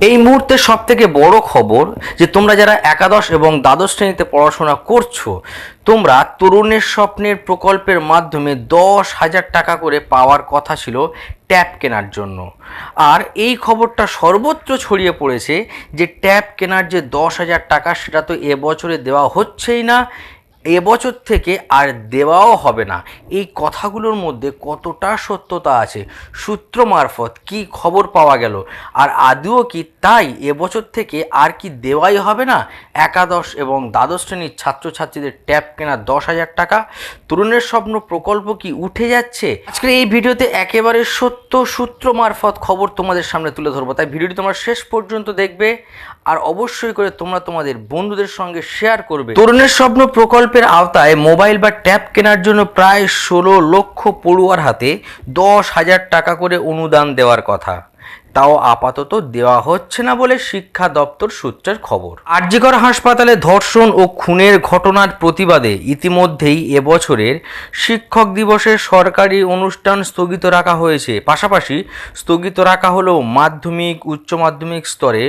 এই মুহূর্তে সব থেকে বড় খবর যে তোমরা যারা একাদশ এবং দ্বাদশ শ্রেণীতে পড়াশোনা করছ, তোমরা তরুণের স্বপ্নের প্রকল্পের মাধ্যমে দশ হাজার টাকা করে পাওয়ার কথা ছিল ট্যাব কেনার জন্য। আর এই খবরটা সর্বত্র ছড়িয়ে পড়েছে যে ট্যাব কেনার যে দশ হাজার টাকা, সেটা তো এবছরে দেওয়া হচ্ছেই না। এবছর থেকে আর দেওয়াও হবে না। এই কথাগুলোর মধ্যে কতটা সত্যতা আছে, সূত্র মারফত কি খবর পাওয়া গেল? আর আদৌ কি তাই এবছর থেকে আর কি দেওয়াই হবে না? একাদশ এবং দ্বাদশ শ্রেণির ছাত্রছাত্রীদের ট্যাব কেনা দশ হাজার টাকা? তরুণের স্বপ্ন প্রকল্প কি উঠে যাচ্ছে? আজকের এই ভিডিওতে একেবারে সত্য সূত্র মারফত খবর তোমাদের সামনে তুলে ধরবো। তাই ভিডিওটি তোমরা শেষ পর্যন্ত দেখবে, আর অবশ্যই করে তোমরা তোমাদের বন্ধুদের সঙ্গে শেয়ার করবে। তরুণের স্বপ্ন প্রকল্পের আওতায় মোবাইল বা ট্যাব কেনার জন্য প্রায় ষোলো লক্ষ পড়ুয়ার হাতে দশ হাজার টাকা করে অনুদান দেওয়ার কথা। তাও আপাতত দেওয়া হচ্ছে না বলে শিক্ষা দপ্তর সূত্রের খবর। আরজিকর হাসপাতালে ধর্ষণ ও খুনের ঘটনার প্রতিবাদে ইতিমধ্যেই এবছরের শিক্ষক দিবসের সরকারি অনুষ্ঠান স্থগিত রাখা হয়েছে। পাশাপাশি স্থগিত রাখা হলেও মাধ্যমিক, উচ্চ মাধ্যমিক স্তরে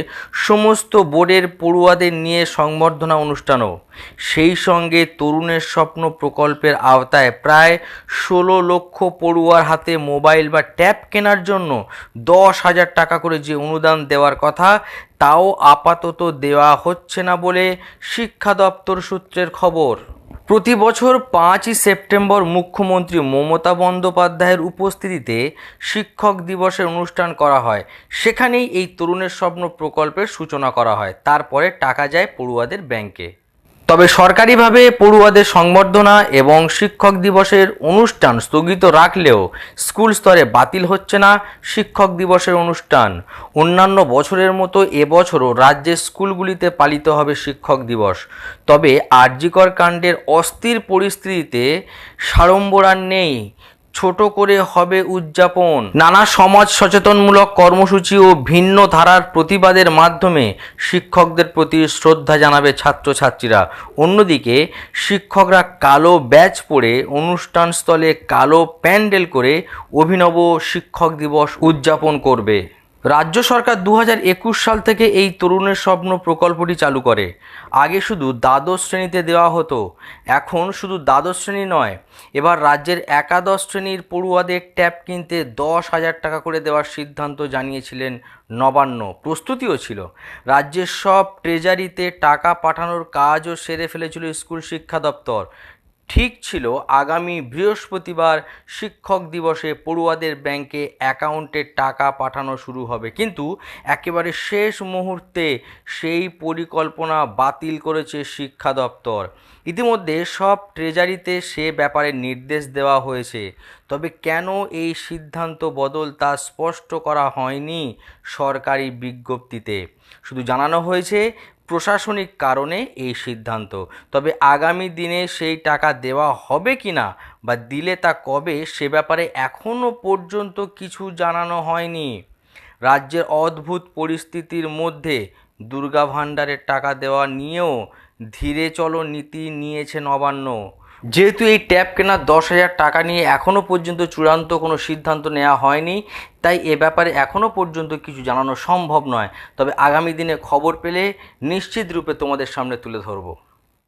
সমস্ত বোর্ডের পড়ুয়াদের নিয়ে সংবর্ধনা অনুষ্ঠানও। সেই সঙ্গে তরুণের স্বপ্ন প্রকল্পের আওতায় প্রায় ষোলো লক্ষ পড়ুয়ার হাতে মোবাইল বা ট্যাব কেনার জন্য দশ হাজার টাকা করে যে অনুদান দেওয়ার কথা, তাও আপাতত দেওয়া হচ্ছে না বলে শিক্ষা দপ্তর সূত্রের খবর। প্রতি বছর পাঁচই সেপ্টেম্বর মুখ্যমন্ত্রী মমতা বন্দ্যোপাধ্যায়ের উপস্থিতিতে শিক্ষক দিবসের অনুষ্ঠান করা হয়। সেখানেই এই তরুণের স্বপ্ন প্রকল্পের সূচনা করা হয়। তারপরে টাকা যায় পড়ুয়াদের ব্যাংকে। তবে সরকারিভাবে পড়ুয়াদের সংবর্ধনা এবং শিক্ষক দিবসের অনুষ্ঠান স্থগিত রাখলেও স্কুল স্তরে বাতিল হচ্ছে না শিক্ষক দিবসের অনুষ্ঠান। অন্যান্য বছরের মতো এবছরও রাজ্যের স্কুলগুলিতে পালিত হবে শিক্ষক দিবস। তবে আরজিকর কাণ্ডের অস্থির পরিস্থিতিতে সাড়ম্বর নেই ছোট করে হবে উদযাপন। নানা সমাজ সচেতনমূলক কর্মসূচি ও ভিন্ন ধারার প্রতিবাদের মাধ্যমে শিক্ষকদের প্রতি শ্রদ্ধা জানাবে ছাত্রছাত্রীরা। অন্যদিকে, শিক্ষকরা কালো ব্যাচ পরে অনুষ্ঠানস্থলে কালো প্যান্ডেল করে অভিনব শিক্ষক দিবস উদযাপন করবে। রাজ্য সরকার দু সাল থেকে এই তরুণের স্বপ্ন প্রকল্পটি চালু করে। আগে শুধু দ্বাদশ শ্রেণীতে দেওয়া হতো, এখন শুধু দ্বাদশ শ্রেণি নয়, এবার রাজ্যের একাদশ শ্রেণির পড়ুয়াদের ট্যাব কিনতে দশ হাজার টাকা করে দেওয়ার সিদ্ধান্ত জানিয়েছিলেন নবান্ন। প্রস্তুতিও ছিল। রাজ্যের সব ট্রেজারিতে টাকা পাঠানোর কাজও সেরে ফেলেছিল স্কুল শিক্ষা দপ্তর। ঠিক ছিল আগামী বৃহস্পতিবার শিক্ষক দিবসে পড়ুয়াদের ব্যাংকে অ্যাকাউন্টে টাকা পাঠানো শুরু হবে। কিন্তু একেবারে শেষ মুহূর্তে সেই পরিকল্পনা বাতিল করেছে শিক্ষা দপ্তর। ইতিমধ্যে সব ট্রেজারিতে সে ব্যাপারে নির্দেশ দেওয়া হয়েছে। তবে কেন এই সিদ্ধান্ত বদল তা স্পষ্ট করা হয়নি সরকারি বিজ্ঞপ্তিতে? শুধু জানানো হয়েছে প্রশাসনিক কারণে এই সিদ্ধান্ত। তবে আগামী দিনে সেই টাকা দেওয়া হবে কি না বা দিলে তা কবে সে ব্যাপারে এখনও পর্যন্ত কিছু জানানো হয়নি। রাজ্যের অদ্ভুত পরিস্থিতির মধ্যে দুর্গা ভাণ্ডারের টাকা দেওয়া নিয়েও ধীরে চলো নীতি নিয়েছে নবান্ন। যেহেতু এই ট্যাব কেনার দশ হাজার টাকা নিয়ে এখনও পর্যন্ত চূড়ান্ত কোনো সিদ্ধান্ত নেওয়া হয়নি, তাই এ ব্যাপারে এখনও পর্যন্ত কিছু জানানো সম্ভব নয়। তবে আগামী দিনে খবর পেলে নিশ্চিত রূপে তোমাদের সামনে তুলে ধরবো।